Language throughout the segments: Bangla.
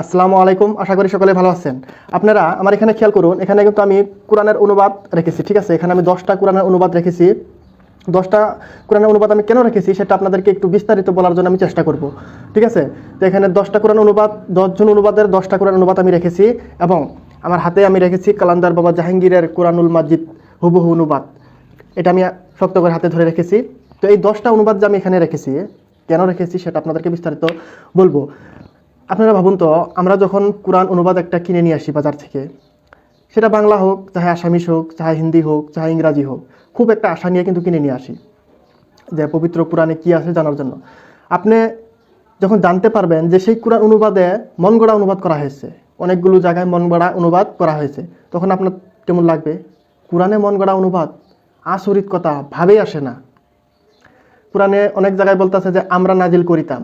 আসসালামু আলাইকুম, আশা করি সকলে ভালো আছেন। আপনারা আমার এখানে খেয়াল করুন, এখানে কিন্তু আমি কোরআনের অনুবাদ রেখেছি, ঠিক আছে? এখানে আমি দশটা কোরআনের অনুবাদ রেখেছি। দশটা কোরআনের অনুবাদ আমি কেন রেখেছি সেটা আপনাদেরকে একটু বিস্তারিত বলার জন্য আমি চেষ্টা করব, ঠিক আছে? তো এখানে দশটা কোরআন অনুবাদ, দশজন অনুবাদের দশটা কোরআন অনুবাদ আমি রেখেছি এবং আমার হাতে আমি রেখেছি কালান্দার বাবা জাহাঙ্গীরের কোরআনুল মাজিদ হুবহু অনুবাদ। এটা আমি শক্ত করে হাতে ধরে রেখেছি। তো এই দশটা অনুবাদ যে আমি এখানে রেখেছি, কেন রেখেছি সেটা আপনাদেরকে বিস্তারিত বলব। আপনারা ভাবুন তো, আমরা যখন কোরআন অনুবাদ একটা কিনে নিয়ে আসি বাজার থেকে, সেটা বাংলা হোক, চাহে আসামিস হোক, চাহে হিন্দি হোক, চাহে ইংরাজি হোক, খুব একটা আশা নিয়ে কিন্তু কিনে নিয়ে আসি। যে পবিত্র কোরআনে কি আছে জানার জন্য। আপনি যখন জানতে পারবেন যে সেই কোরআন অনুবাদে মন গড়া অনুবাদ করা হয়েছে, অনেকগুলো জায়গায় মন গড়া অনুবাদ করা হয়েছে, তখন আপনার কেমন লাগবে? কোরআনে মন গড়া অনুবাদ আসরিত কথা ভাবেই আসে না। কোরআনে অনেক জায়গায় বলতেছে যে, আমরা নাজিল করিতাম।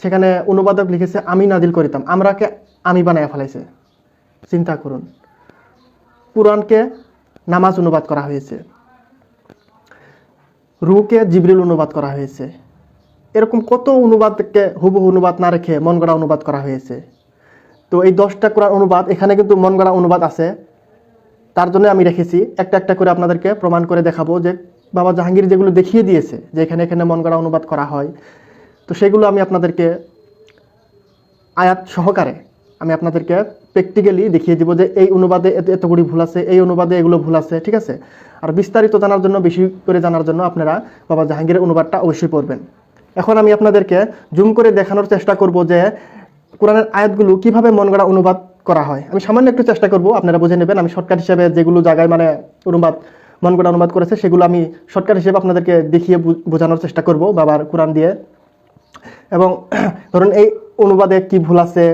সেখানে অনুবাদক লিখেছে, আমি নাজিল করিতাম, আমরাকে আমি বানায় ফেলাইছে। চিন্তা করুন, কোরআনকে নামাজ অনুবাদ করা হয়েছে রুকে জিবরিল অনুবাদ করা হয়েছে, এরকম কত অনুবাদকে হুবহু অনুবাদ না রেখে মন গড়া অনুবাদ করা হয়েছে। তো এই দশটা কোরআন অনুবাদ, এখানে কিন্তু মন গড়া অনুবাদ আছে, তার জন্য আমি রেখেছি, একটা একটা করে আপনাদেরকে প্রমাণ করে দেখাবো যে বাবা জাহাঙ্গীর যেগুলো দেখিয়ে দিয়েছে, যে এখানে এখানে মন গড়া অনুবাদ করা হয় তো সেগুলো আমি আপনাদেরকে আয়াত সহকারে আমি আপনাদেরকে প্র্যাকটিক্যালি দেখিয়ে দিব যে এই অনুবাদে এত, এতগুলি ভুল আছে, এই অনুবাদে এগুলো ভুল আছে, ঠিক আছে? আর বিস্তারিত জানার জন্য, বেশি করে জানার জন্য আপনারা বাবা জাহাঙ্গীরের অনুবাদটা অবশ্যই পড়বেন। এখন আমি আপনাদেরকে জুম করে দেখানোর চেষ্টা করব যে কোরআনের আয়াতগুলো কীভাবে মন গড়া অনুবাদ করা হয়। আমি সামান্য একটু চেষ্টা করব, আপনারা বুঝে নেবেন, আমি শর্টকাট হিসেবে যেগুলো জায়গায় মানে অনুবাদ, মন গড়া অনুবাদ করেছে, সেগুলো আমি শর্টকাট হিসেবে আপনাদেরকে দেখিয়ে বোঝানোর চেষ্টা করব। বাবার কোরআন দিয়ে এবং ধরুন এই অনুবাদে কি ভুল আছে,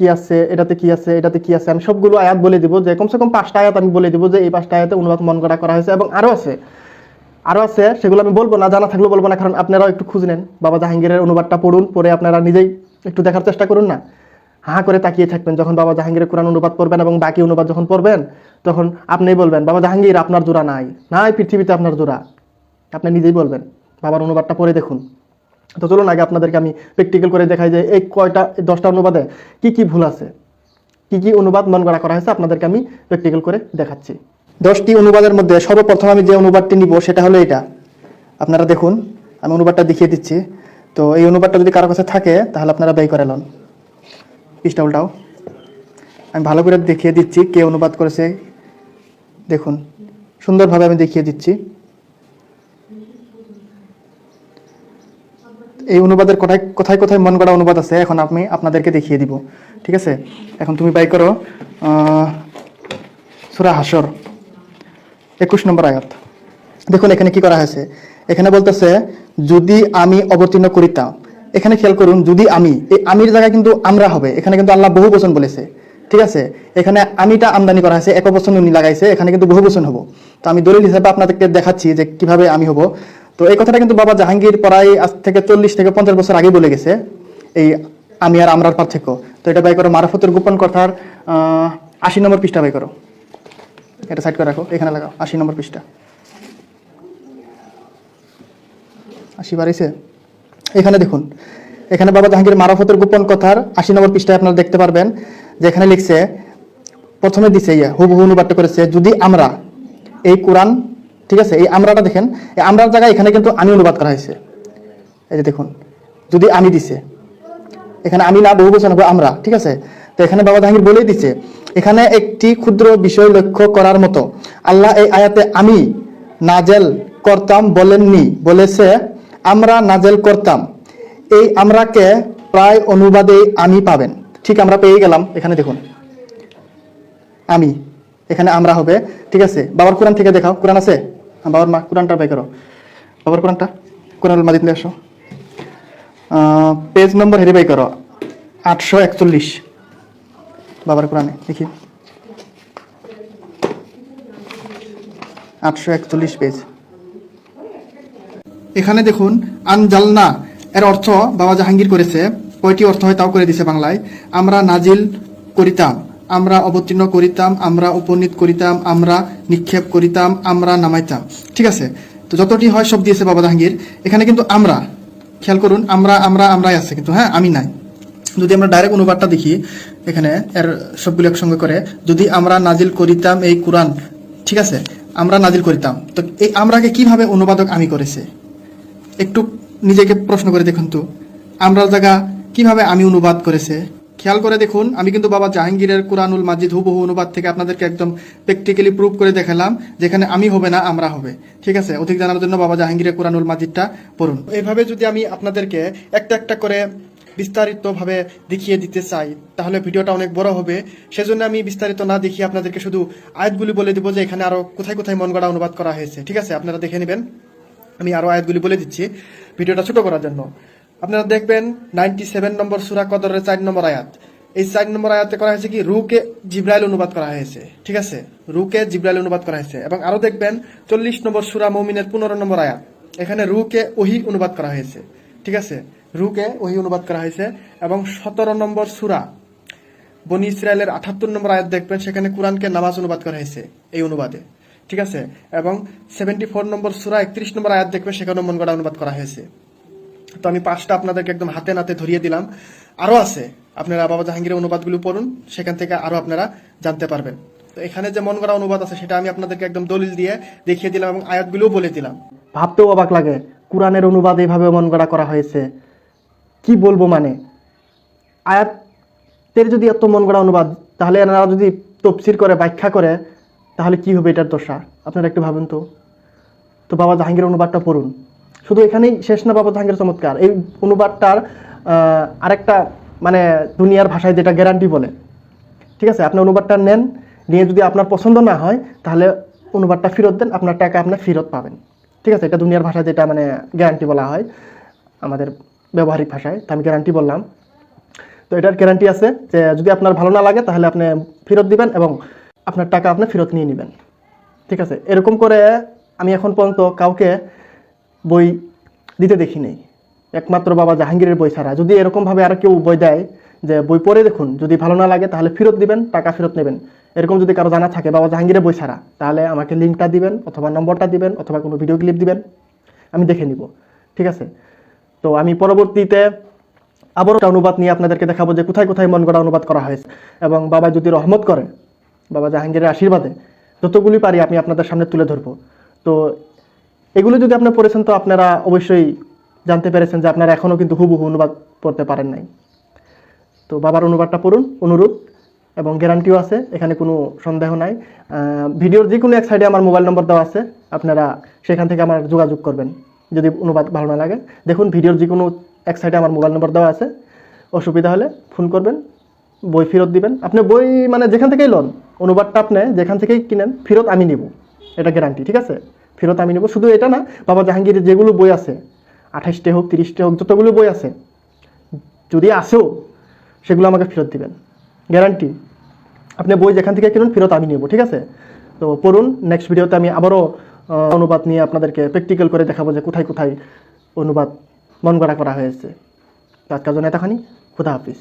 কি আছে, এটাতে কি আছে, এটাতে কি আছে, আমি সবগুলো আয়াত বলে দিব, যে কমসে কম পাঁচটা আয়াত আমি বলে দিব যে এই পাঁচটা আয়াতে অনুবাদ মন করা করা হয়েছে এবং আরও আছে। আরও আছে, সেগুলো আমি বলব না, জানা থাকলেও বলব না, কারণ আপনারাও একটু খুঁজ নেন। বাবা জাহাঙ্গীরের অনুবাদটা পড়ুন পরে আপনারা নিজেই একটু দেখার চেষ্টা করুন না। হা করে তাকিয়ে থাকবেন যখন বাবা জাহাঙ্গীরের কোরআন অনুবাদ পড়বেন এবং বাকি অনুবাদ যখন পড়বেন, তখন আপনিই বলবেন, বাবা জাহাঙ্গীর, আপনার জোড়া নাই। নাই, পৃথিবীতে আপনার জোড়া। আপনি নিজেই বলবেন, বাবার অনুবাদটা পড়ে দেখুন। তো চলুন আগে আপনাদেরকে আমি প্র্যাকটিক্যাল করে দেখাই যে এই কয়টা দশটা অনুবাদে কি কি ভুল আছে, কি কি অনুবাদ মন করা করা হয়েছে আপনাদেরকে আমি প্র্যাকটিক্যাল করে দেখাচ্ছি। দশটি অনুবাদের মধ্যে সর্বপ্রথম আমি যে অনুবাদটি নিব সেটা হলো এটা। আপনারা দেখুন, আমি অনুবাদটা দেখিয়ে দিচ্ছি। তো এই অনুবাদটা যদি কারও কাছে থাকে, তাহলে আপনারা ব্যয় করে লন। পৃষ্ঠা উল্টাও আমি ভালো করে দেখিয়ে দিচ্ছি কে অনুবাদ করেছে। দেখুন, সুন্দরভাবে আমি দেখিয়ে দিচ্ছি। এই অনুবাদের কোথায় কোথায় কোথায় মন গড়া অনুবাদ আছে, এখন আমি আপনাদেরকে দেখিয়ে দিব। ঠিক আছে? এখন তুমি বাই করো সুরা হাসর একুশ নম্বর আয়াত। দেখুন এখানে কি করা হয়েছে। এখানে বলতেছে, যদি আমি অবতীর্ণ করিতাম। এখানে খেয়াল করুন, যদি আমি। এই আমির জায়গায় কিন্তু আমরা হবে, এখানে কিন্তু আল্লাহ বহু বচন বলেছে। ঠিক আছে? এখানে আমিটা আমদানি করা হয়েছে এক বচন উনি লাগাইছে, এখানে কিন্তু বহু বচন হব। তো আমি দলিল হিসাবে আপনাদেরকে দেখাচ্ছি যে কীভাবে আমি হব। তো এই কথাটা কিন্তু বাবা জাহাঙ্গীর প্রায় আজ থেকে চল্লিশ থেকে পঞ্চাশ বছর আগে বলে গেছে, এই আমি আর আমরার পার্থক্য। তো এটা বাই করো, মারাফতের গোপন কথার আশি নম্বর পৃষ্ঠা বাই করো। এটা সাইড করে রাখো, এখানে লাগাও, আশি নম্বর পৃষ্ঠা। আশি বাড়িছে? এখানে দেখুন, এখানে বাবা জাহাঙ্গীর মারাফতের গোপন কথার আশি নম্বর পৃষ্ঠায় আপনারা দেখতে পারবেন যে এখানে লিখছে, প্রথমে দিছে ইয়া, হুবহু অনুবাদটা করেছে, যদি আমরা এই কোরআন ঠিক আছে? এই আমরাটা দেখেন, এই আমরার জায়গায় এখানে কিন্তু আমি অনুবাদ করা হয়েছে। এই যে দেখুন, যদি আমি দিছে, এখানে আমি না, বহু বছর আমরা, ঠিক আছে? তো এখানে বাবা জাহাঙ্গীর বলেই দিচ্ছে এখানে একটি ক্ষুদ্র বিষয় লক্ষ্য করার মতো, আল্লাহ এই আয়াতে আমি নাজেল করতাম বলেননি, বলেছে, আমরা নাজেল করতাম। এই আমরাকে প্রায় অনুবাদে আমি পাবেন। ঠিক আমরা পেয়ে গেলাম, এখানে দেখুন। আমি, এখানে আমরা হবে, ঠিক আছে? বাবার কোরআন থেকে দেখাও, কোরআন আছে? বাবার মা, কোরআনটা বাই করো। বাবার কোরআনটা কোরআন মাদিত নিয়ে আসো। পেজ নম্বর হেরি বাই করো, আটশো একচল্লিশ। বাবার কোরআনে, দেখি। আটশো একচল্লিশ পেজ এখানে দেখুন, আনজালনা এর অর্থ বাবা জাহাঙ্গীর করেছে, কয়টি অর্থ হয় তাও করে দিছে বাংলায়, আমরা নাজিল করিতাম। আমরা অবতীর্ণ করিতাম, আমরা উপনীত করিতাম, আমরা নিক্ষেপ করিতাম, আমরা নামাইতাম। ঠিক আছে? তো যতটি হয় সব দিয়েছে বাবা জাহাঙ্গীর। এখানে কিন্তু আমরা, খেয়াল করুন, আমরা আমরা, আমরাই আছে কিন্তু হ্যাঁ? আমি নাই। যদি আমরা ডাইরেক্ট অনুবাদটা দেখি, এখানে এর সবগুলো একসঙ্গে করে, যদি আমরা নাজিল করিতাম এই কোরআন, ঠিক আছে? আমরা নাজিল করিতাম। তো এই আমরাকে কীভাবে অনুবাদক আমি করেছে? একটু নিজেকে প্রশ্ন করে দেখুন তো। আমরা জায়গা কীভাবে আমি অনুবাদ করেছে? খেয়াল করে দেখুন, আমি কিন্তু বাবা জাহাঙ্গীরের কোরআনুল মাজিদ হুবহু অনুবাদ থেকে আপনাদেরকে একদম প্র্যাকটিক্যালি প্রুভ করে দেখালাম, যেখানে আমি হবে না, আমরা হবে। ঠিক আছে? অধিক জানার জন্য বাবা জাহাঙ্গীরের কোরআনুল মাজিদটা পড়ুন। এইভাবে যদি আমি আপনাদেরকে একটা একটা করে বিস্তারিতভাবে দেখিয়ে দিতে চাই, তাহলে ভিডিওটা অনেক বড় হবে। সেজন্য আমি বিস্তারিত না দেখিয়ে আপনাদেরকে শুধু আয়াতগুলি বলে দিব যে এখানে আরও কোথায় কোথায় মন গড়া অনুবাদ করা হয়েছে। ঠিক আছে? আপনারা দেখে নেবেন। আমি আরও আয়াতগুলি বলে দিচ্ছি, ভিডিওটা ছোট করার জন্য। আপনারা দেখবেন নাইনটি সেভেন নম্বর সুরা কদরের চার নম্বর আয়াত। এই চার নম্বর আয়াতে করা হয়েছে কি? রুকে জিব্রাইল অনুবাদ করা হয়েছে। ঠিক আছে? রুকে জিব্রাইল অনুবাদ করা হয়েছে। এবং আরও দেখবেন চল্লিশ নম্বর সুরা মৌমিনের পনেরো নম্বর আয়াত। এখানে রুকে ওহি অনুবাদ করা হয়েছে। ঠিক আছে? রুকে ওহি অনুবাদ করা হয়েছে। এবং সতেরো নম্বর সুরা বনি ইসরায়েলের আঠাত্তর নম্বর আয়াত দেখবেন, সেখানে কোরআনকে নামাজ অনুবাদ করা হয়েছে এই অনুবাদে। ঠিক আছে? এবং সেভেন্টি ফোর নম্বর সুরা একত্রিশ নম্বর আয়াত দেখবেন সেখানে মন গড়া অনুবাদ করা হয়েছে। তো আমি পাঁচটা আপনাদেরকে একদম হাতে নাতে ধরিয়ে দিলাম। আরও আছে। আপনারা বাবা জাহাঙ্গীরের অনুবাদগুলো পড়ুন, সেখান থেকে আরও আপনারা জানতে পারবেন। তো এখানে যে মন গড়া অনুবাদ আছে, সেটা আমি আপনাদেরকে একদম দলিল দিয়ে দেখিয়ে দিলাম এবং আয়াতগুলোও বলে দিলাম। ভাবতেও অবাক লাগে, কোরআনের অনুবাদ এইভাবে মন গড়া করা হয়েছে। কি বলব মানে? আয়াতের যদি এত মন গড়া অনুবাদ, তাহলে এনারা যদি তফসির করে, ব্যাখ্যা করে, তাহলে কি হবে এটার দশা? আপনারা একটু ভাবেন তো। তো বাবা জাহাঙ্গীর অনুবাদটা পড়ুন। শুধু এখানেই শেষ না বাবা জাহাঙ্গীর চমৎকার। এই অনুবাদটার আরেকটা মানে দুনিয়ার ভাষায় যেটা গ্যারান্টি বলে। ঠিক আছে? আপনি অনুবাদটা নেন, নিয়ে যদি আপনার পছন্দ না হয়, তাহলে অনুবাদটা ফেরত দেন, আপনার টাকা আপনি ফেরত পাবেন। ঠিক আছে? এটা দুনিয়ার ভাষায় যেটা মানে গ্যারান্টি বলা হয়, আমাদের ব্যবহারিক ভাষায়। তো আমি গ্যারান্টি বললাম। তো এটার গ্যারান্টি আছে যে, যদি আপনার ভালো না লাগে, তাহলে আপনি ফেরত দিবেন এবং আপনার টাকা আপনি ফেরত নিয়ে নেবেন। ঠিক আছে? এরকম করে আমি এখন পর্যন্ত কাউকে বই দিতে দেখি নেই। একমাত্র বাবা জাহাঙ্গীরের বই ছাড়া। যদি এরকমভাবে আর কেউ বই দেয় যে, বই পড়ে দেখুন, যদি ভালো না লাগে তাহলে ফেরত দিবেন, টাকা ফেরত নেবেন। এরকম যদি কারও জানা থাকে, বাবা জাহাঙ্গীরের বই ছাড়া, তাহলে আমাকে লিঙ্কটা দিবেন অথবা নম্বরটা দিবেন অথবা কোনো ভিডিও ক্লিপ দিবেন, আমি দেখে নিব। ঠিক আছে? তো আমি পরবর্তীতে আবারও অনুবাদ নিয়ে আপনাদেরকে দেখাবো যে কোথায় কোথায় মন গড়া অনুবাদ করা হয়েছে। এবং বাবা যদি রহমত করে, বাবা জাহাঙ্গীরের আশীর্বাদে, যতগুলি পারি আমি আপনাদের সামনে তুলে ধরবো। তো এগুলো যদি আপনারা পড়েছেন, তো আপনারা অবশ্যই জানতে পেরেছেন যে আপনারা এখনও কিন্তু হুবহু অনুবাদ পড়তে পারেন নাই। তো বাবার অনুবাদটা পড়ুন অনুরোধ এবং গ্যারান্টিও আছে, এখানে কোনো সন্দেহ নাই। ভিডিওর যে কোনো এক সাইডে আমার মোবাইল নম্বর দেওয়া আছে, আপনারা সেখান থেকে আমার যোগাযোগ করবেন, যদি অনুবাদ ভালো না লাগে। দেখুন, ভিডিওর যে কোনো এক সাইডে আমার মোবাইল নম্বর দেওয়া আছে, অসুবিধা হলে ফোন করবেন, বই ফেরত দিবেন। আপনি বই মানে যেখান থেকেই লোন, অনুবাদটা আপনি যেখান থেকেই কিনেন, ফেরত আমি নিব, এটা গ্যারান্টি, ঠিক আছে? ফেরত আমি নেব। শুধু এটা না, বাবা জাহাঙ্গীরের যেগুলো বই আছে, আঠাশটে হোক, তিরিশটে হোক, যতগুলো বই আছে, যদি আসেও, সেগুলো আমাকে ফেরত দিবেন। গ্যারান্টি আপনি বই যেখান থেকে কিনুন, ফেরত আমি নেব, ঠিক আছে? তো পড়ুন নেক্সট ভিডিওতে আমি আবারও অনুবাদ নিয়ে আপনাদেরকে প্র্যাকটিক্যাল করে দেখাবো যে কোথায় কোথায় অনুবাদ মন গড়া করা হয়েছে। আজকের জন্য এতখানি। খুদা হাফিজ।